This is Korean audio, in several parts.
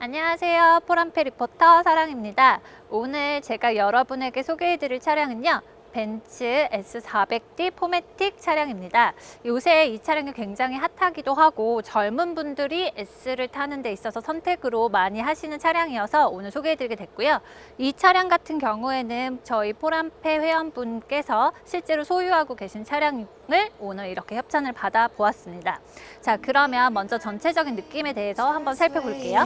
안녕하세요. 포람페 리포터 사랑입니다. 오늘 제가 여러분에게 소개해드릴 차량은요. 벤츠 S400D 포매틱 차량입니다. 요새 이 차량이 굉장히 핫하기도 하고 젊은 분들이 S를 타는 데 있어서 선택으로 많이 하시는 차량이어서 오늘 소개해드리게 됐고요. 이 차량 같은 경우에는 저희 포람페 회원분께서 실제로 소유하고 계신 차량을 오늘 이렇게 협찬을 받아 보았습니다. 자, 그러면 먼저 전체적인 느낌에 대해서 한번 살펴볼게요.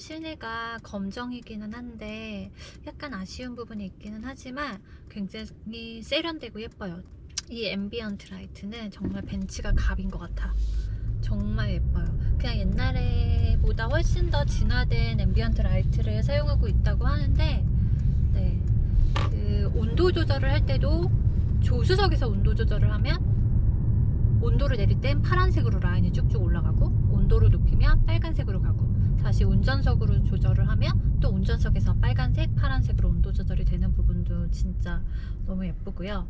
실내가 검정이기는 한데 약간 아쉬운 부분이 있기는 하지만 굉장히 세련되고 예뻐요. 이 앰비언트 라이트는 정말 벤츠가 갑인 것 같아. 정말 예뻐요. 그냥 옛날에보다 훨씬 더 진화된 앰비언트 라이트를 사용하고 있다고 하는데, 네. 그 온도 조절을 할 때도 조수석에서 온도 조절을 하면 온도를 내릴 땐 파란색으로 라인이 쭉쭉 올라가고 온도를 높이면 빨간색으로 가고 다시 운전석으로 조절을 하면 또 운전석에서 빨간색, 파란색으로 온도 조절이 되는 부분도 진짜 너무 예쁘고요.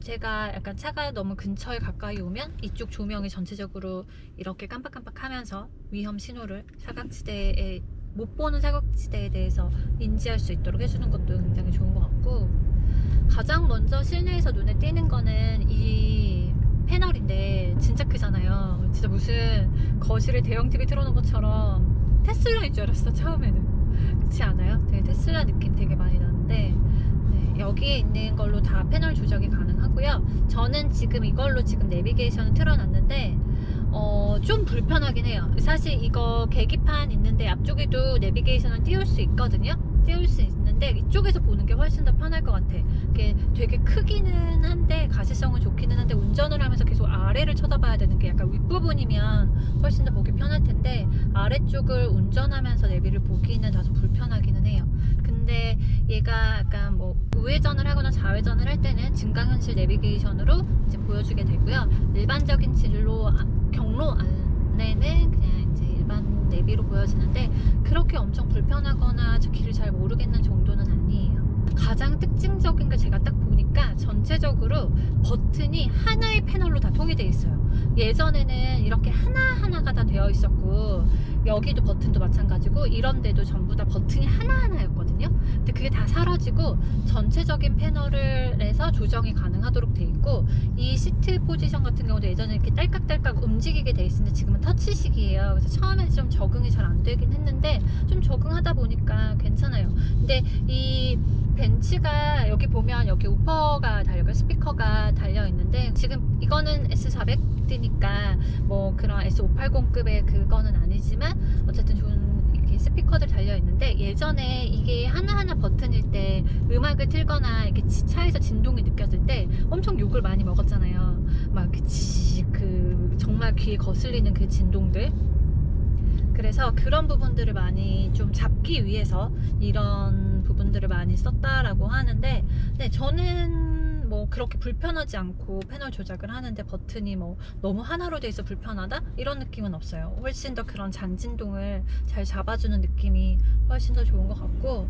제가 약간 차가 너무 근처에 가까이 오면 이쪽 조명이 전체적으로 이렇게 깜빡깜빡하면서 위험 신호를 사각지대에 못 보는 사각지대에 대해서 인지할 수 있도록 해주는 것도 굉장히 좋은 것 같고 가장 먼저 실내에서 눈에 띄는 거는 이 패널인데 진짜 크잖아요. 진짜 무슨 거실에 대형 TV 틀어놓은 것처럼 테슬라인 줄 알았어 처음에는. 그렇지 않아요? 되게 테슬라 느낌 되게 많이 나는데 네, 여기에 있는 걸로 다 패널 조작이 가능하고요. 저는 지금 이걸로 지금 내비게이션을 틀어놨는데 어, 좀 불편하긴 해요. 사실 이거 계기판 있는데 앞쪽에도 내비게이션을 띄울 수 있거든요. 띄울 수 있는데 이쪽에서 보는 게 훨씬 더 편할 것 같아. 이게 되게 크기는 한데 가시성은 좋기는 한데 운전을 하면서 계속 아래를 쳐다봐야 되는 게 약간 윗부분이면 훨씬 더 보기 편할 텐데 아래쪽을 운전하면서 내비를 보기는 다소 불편하기는 해요. 근데 얘가 약간 뭐 우회전을 하거나 좌회전을 할 때는 증강현실 내비게이션으로 이제 보여주게 되고요. 일반적인 진로 아- 경로 안에는 그냥 일반 내비로 보여지는데 그렇게 엄청 불편하거나 저 길을 잘 모르겠는 정도는 아니에요. 가장 특징적인 게 제가 딱 보니까 전체적으로 버튼이 하나의 패널로 다 통일되어 있어요. 예전에는 이렇게 하나하나가 다 되어 있었고 여기도 버튼도 마찬가지고 이런 데도 전부 다 버튼이 하나하나였거든요. 근데 그게 다 사라지고 전체적인 패널을 해서 조정이 가능하도록 돼 있고 이 시트 포지션 같은 경우도 예전에 이렇게 딸깍딸깍 움직이게 돼 있었는데 지금은 터치식이에요. 그래서 처음엔 좀 적응이 잘 안 되긴 했는데 좀 적응하다 보니까 괜찮아요. 근데 이 벤츠가 여기 보면 여기 우퍼가 달려 스피커가 달려 있는데 지금 이거는 S400D니까 뭐 그런 S580급의 그거는 아니지만 어쨌든 좋은 이렇게 스피커들 달려 있는데 예전에 이게 하나하나 버튼일 때 음악을 틀거나 이렇게 지- 차에서 진동이 느껴질 때 엄청 욕을 많이 먹었잖아요. 막 그, 지- 그 정말 귀에 거슬리는 그 진동들. 그래서 그런 부분들을 많이 좀 잡기 위해서 이런 부분들을 많이 썼다라고 하는데 네 저는 뭐 그렇게 불편하지 않고 패널 조작을 하는데 버튼이 뭐 너무 하나로 돼 있어 불편하다? 이런 느낌은 없어요. 훨씬 더 그런 잔진동을 잘 잡아주는 느낌이 훨씬 더 좋은 것 같고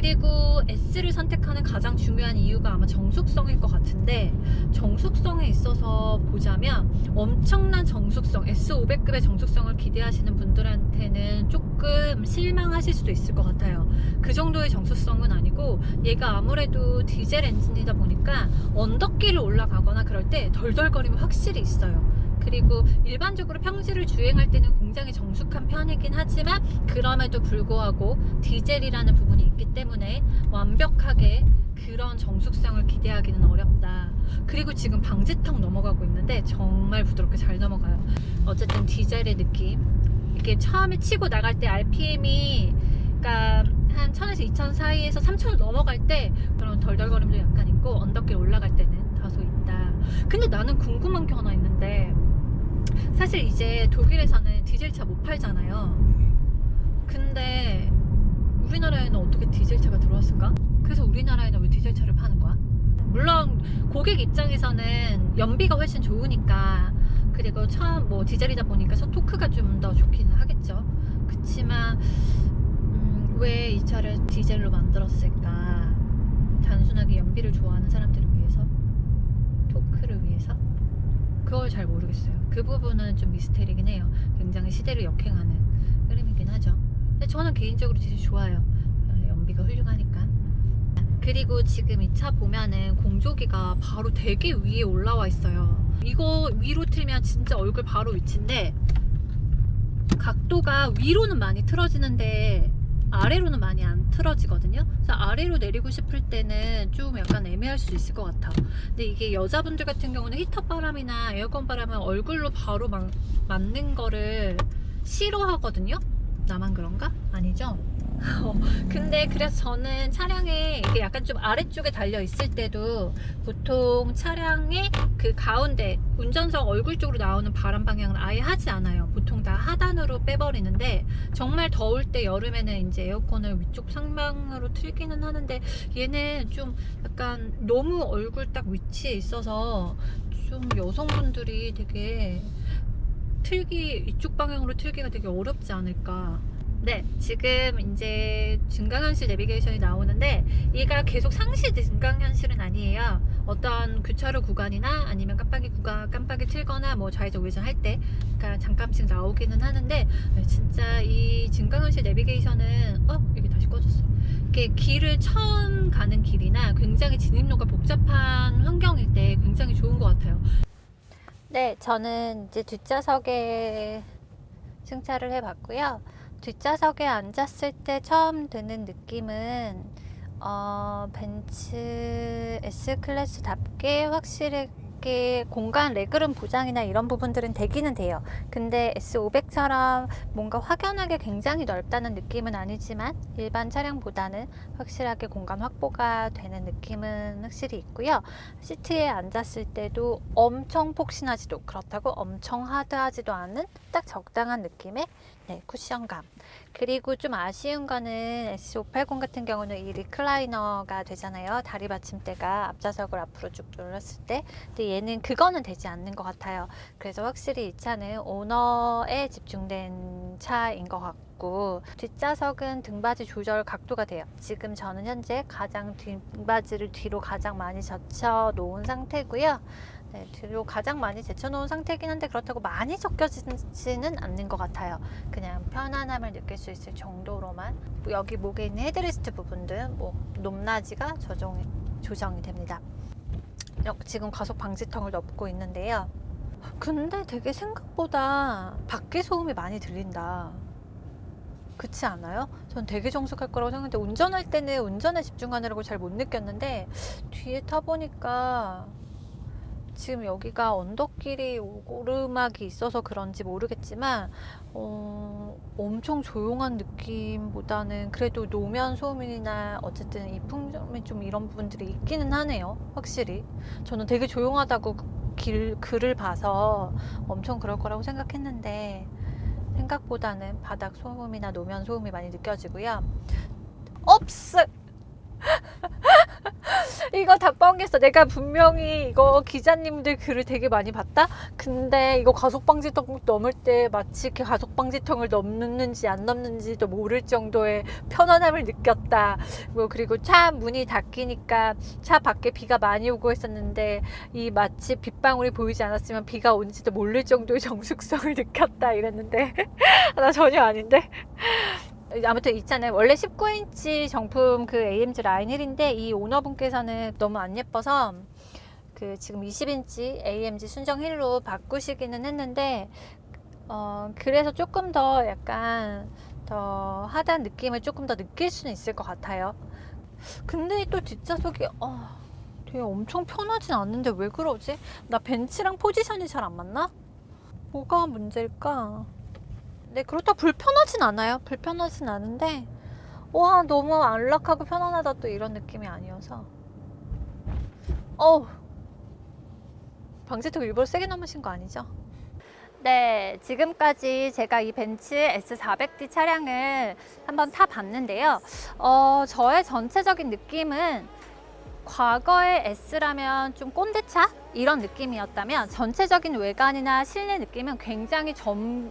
그리고 S를 선택하는 가장 중요한 이유가 아마 정숙성일 것 같은데 정숙성에 있어서 보자면 엄청난 정숙성, S500급의 정숙성을 기대하시는 분들한테는 조금 실망하실 수도 있을 것 같아요. 그 정도의 정숙성은 아니고 얘가 아무래도 디젤 엔진이다 보니까 언덕길을 올라가거나 그럴 때 덜덜거림이 확실히 있어요. 그리고 일반적으로 평지를 주행할 때는 굉장히 정숙한 편이긴 하지만 그럼에도 불구하고 디젤이라는 부분이 있기 때문에 완벽하게 그런 정숙성을 기대하기는 어렵다. 그리고 지금 방지턱 넘어가고 있는데 정말 부드럽게 잘 넘어가요. 어쨌든 디젤의 느낌. 이게 처음에 치고 나갈 때 RPM이 그러니까 한 1000에서 2000 사이에서 3000을 넘어갈 때 그런 덜덜거림도 약간 있고 언덕길 올라갈 때는 다소 있다. 근데 나는 궁금한 게 하나 있는데 사실 이제 독일에서는 디젤차 못 팔잖아요. 근데 우리나라에는 어떻게 디젤차가 들어왔을까? 그래서 우리나라에는 왜 디젤차를 파는 거야? 물론 고객 입장에서는 연비가 훨씬 좋으니까 그리고 처음 뭐 디젤이다 보니까 서 토크가 좀 더 좋기는 하겠죠. 그치만 음, 왜 이 차를 디젤로 만들었을까? 단순하게 연비를 좋아하는 사람들을 위해서 토크를 위해서 그걸 잘 모르겠어요. 그 부분은 좀 미스테리긴 해요. 굉장히 시대를 역행하는 흐름이긴 하죠. 근데 저는 개인적으로 디젤 좋아요. 어, 연비가 훌륭하니까. 그리고 지금 이 차 보면은 공조기가 바로 되게 위에 올라와 있어요. 이거 위로 틀면 진짜 얼굴 바로 위치인데 각도가 위로는 많이 틀어지는데 아래로는 많이 안 틀어지거든요. 그래서 아래로 내리고 싶을 때는 좀 약간 애매할 수 있을 것 같아. 근데 이게 여자분들 같은 경우는 히터 바람이나 에어컨 바람은 얼굴로 바로 막, 맞는 거를 싫어하거든요. 나만 그런가? 아니죠? 어, 근데 그래서 저는 차량에 이게 약간 좀 아래쪽에 달려 있을 때도 보통 차량의 그 가운데 운전석 얼굴 쪽으로 나오는 바람 방향을 아예 하지 않아요. 보통 다 하단으로 빼버리는데 정말 더울 때 여름에는 이제 에어컨을 위쪽 상방으로 틀기는 하는데 얘는 좀 약간 너무 얼굴 딱 위치에 있어서 좀 여성분들이 되게 틀기 이쪽 방향으로 틀기가 되게 어렵지 않을까. 네, 지금 이제 증강현실 내비게이션이 나오는데 얘가 계속 상시 증강현실은 아니에요. 어떤 교차로 구간이나 아니면 깜빡이 구간 깜빡이 틀거나 뭐 좌회전 우회전 할 때 그러니까 잠깐씩 나오기는 하는데 네, 진짜 이 증강현실 내비게이션은 어 이게 다시 꺼졌어. 이게 길을 처음 가는 길이나 굉장히 진입로가 복잡한 환경일 때 굉장히 좋은 것 같아요. 네, 저는 이제 뒷좌석에 승차를 해봤고요. 뒷좌석에 앉았을 때 처음 드는 느낌은 어, 벤츠 S 클래스답게 확실 하게 공간 레그룸 보장이나 이런 부분들은 되기는 돼요. 근데 S500처럼 뭔가 확연하게 굉장히 넓다는 느낌은 아니지만 일반 차량보다는 확실하게 공간 확보가 되는 느낌은 확실히 있고요. 시트에 앉았을 때도 엄청 폭신하지도 그렇다고 엄청 하드하지도 않은 딱 적당한 느낌의 네, 쿠션감. 그리고 좀 아쉬운 거는 S580 같은 경우는 이 리클라이너가 되잖아요. 다리 받침대가 앞좌석을 앞으로 쭉 눌렀을 때. 근데 얘는 그거는 되지 않는 것 같아요. 그래서 확실히 이 차는 오너에 집중된 차인 것 같고 뒷좌석은 등받이 조절 각도가 돼요. 지금 저는 현재 가장 등받이를 뒤로 가장 많이 젖혀 놓은 상태고요. 네, 뒤로 가장 많이 제쳐놓은 상태긴 한데 그렇다고 많이 적혀지지는 않는 것 같아요. 그냥 편안함을 느낄 수 있을 정도로만 여기 목에 있는 헤드레스트 부분들 뭐 높낮이가 조정, 조정이 됩니다. 이렇게 지금 가속 방지턱을 넣고 있는데요. 근데 되게 생각보다 밖에 소음이 많이 들린다. 그렇지 않아요? 전 되게 정숙할 거라고 생각했는데 운전할 때는 운전에 집중하느라고 잘 못 느꼈는데 뒤에 타보니까 지금 여기가 언덕길이 오르막이 있어서 그런지 모르겠지만 어, 엄청 조용한 느낌보다는 그래도 노면 소음이나 어쨌든 이 풍점이 좀 이런 부분들이 있기는 하네요. 확실히 저는 되게 조용하다고 길 글을 봐서 엄청 그럴 거라고 생각했는데 생각보다는 바닥 소음이나 노면 소음이 많이 느껴지고요. 없어. 이거 다 뻥했어. 내가 분명히 이거 기자님들 글을 되게 많이 봤다? 근데 이거 가속방지턱 넘을 때 마치 이렇게 가속방지턱을 넘는지 안 넘는지도 모를 정도의 편안함을 느꼈다. 뭐 그리고 차 문이 닫히니까 차 밖에 비가 많이 오고 했었는데 이 마치 빗방울이 보이지 않았으면 비가 온지도 모를 정도의 정숙성을 느꼈다 이랬는데 나 전혀 아닌데 아무튼 이 차는 원래 19인치 정품 그 AMG 라인 힐인데 이 오너분께서는 너무 안 예뻐서 그 지금 20인치 AMG 순정 힐로 바꾸시기는 했는데 어 그래서 조금 더 약간 더 하단 느낌을 조금 더 느낄 수는 있을 것 같아요. 근데 또 뒷좌석이 어 되게 엄청 편하진 않는데 왜 그러지? 나 벤츠랑 포지션이 잘 안 맞나? 뭐가 문제일까? 네, 그렇다고 불편하진 않아요. 불편하진 않은데, 와, 너무 안락하고 편안하다 또 이런 느낌이 아니어서. 어우, 방지턱 일부러 세게 넘으신 거 아니죠? 네, 지금까지 제가 이 벤츠 S400D 차량을 한번 타봤는데요. 어, 저의 전체적인 느낌은 과거의 S라면 좀 꼰대차 이런 느낌이었다면 전체적인 외관이나 실내 느낌은 굉장히 젊은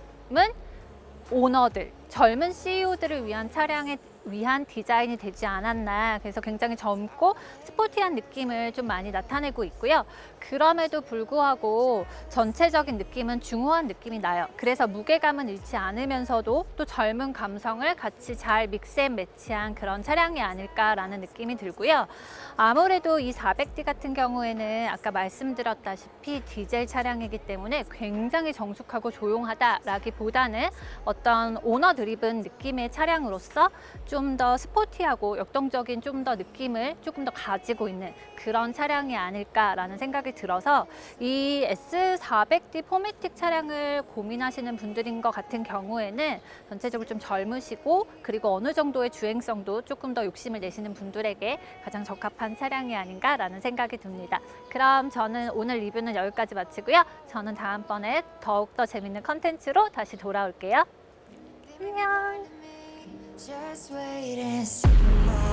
오너들, 젊은 CEO들을 위한 차량에 위한 디자인이 되지 않았나. 그래서 굉장히 젊고 스포티한 느낌을 좀 많이 나타내고 있고요. 그럼에도 불구하고 전체적인 느낌은 중후한 느낌이 나요. 그래서 무게감은 잃지 않으면서도 또 젊은 감성을 같이 잘 믹스앤 매치한 그런 차량이 아닐까라는 느낌이 들고요. 아무래도 이 400D 같은 경우에는 아까 말씀드렸다시피 디젤 차량이기 때문에 굉장히 정숙하고 조용하다라기보다는 어떤 오너 드리븐 느낌의 차량으로서 좀더 스포티하고 역동적인 좀 더 느낌을 조금 더 가지고 있는 그런 차량이 아닐까라는 생각이 들어서 이 S400D 포매틱 차량을 고민하시는 분들인 것 같은 경우에는 전체적으로 좀 젊으시고 그리고 어느 정도의 주행성도 조금 더 욕심을 내시는 분들에게 가장 적합한 차량이 아닌가라는 생각이 듭니다. 그럼 저는 오늘 리뷰는 여기까지 마치고요. 저는 다음번에 더욱더 재밌는 컨텐츠로 다시 돌아올게요. 안녕. Just wait and see.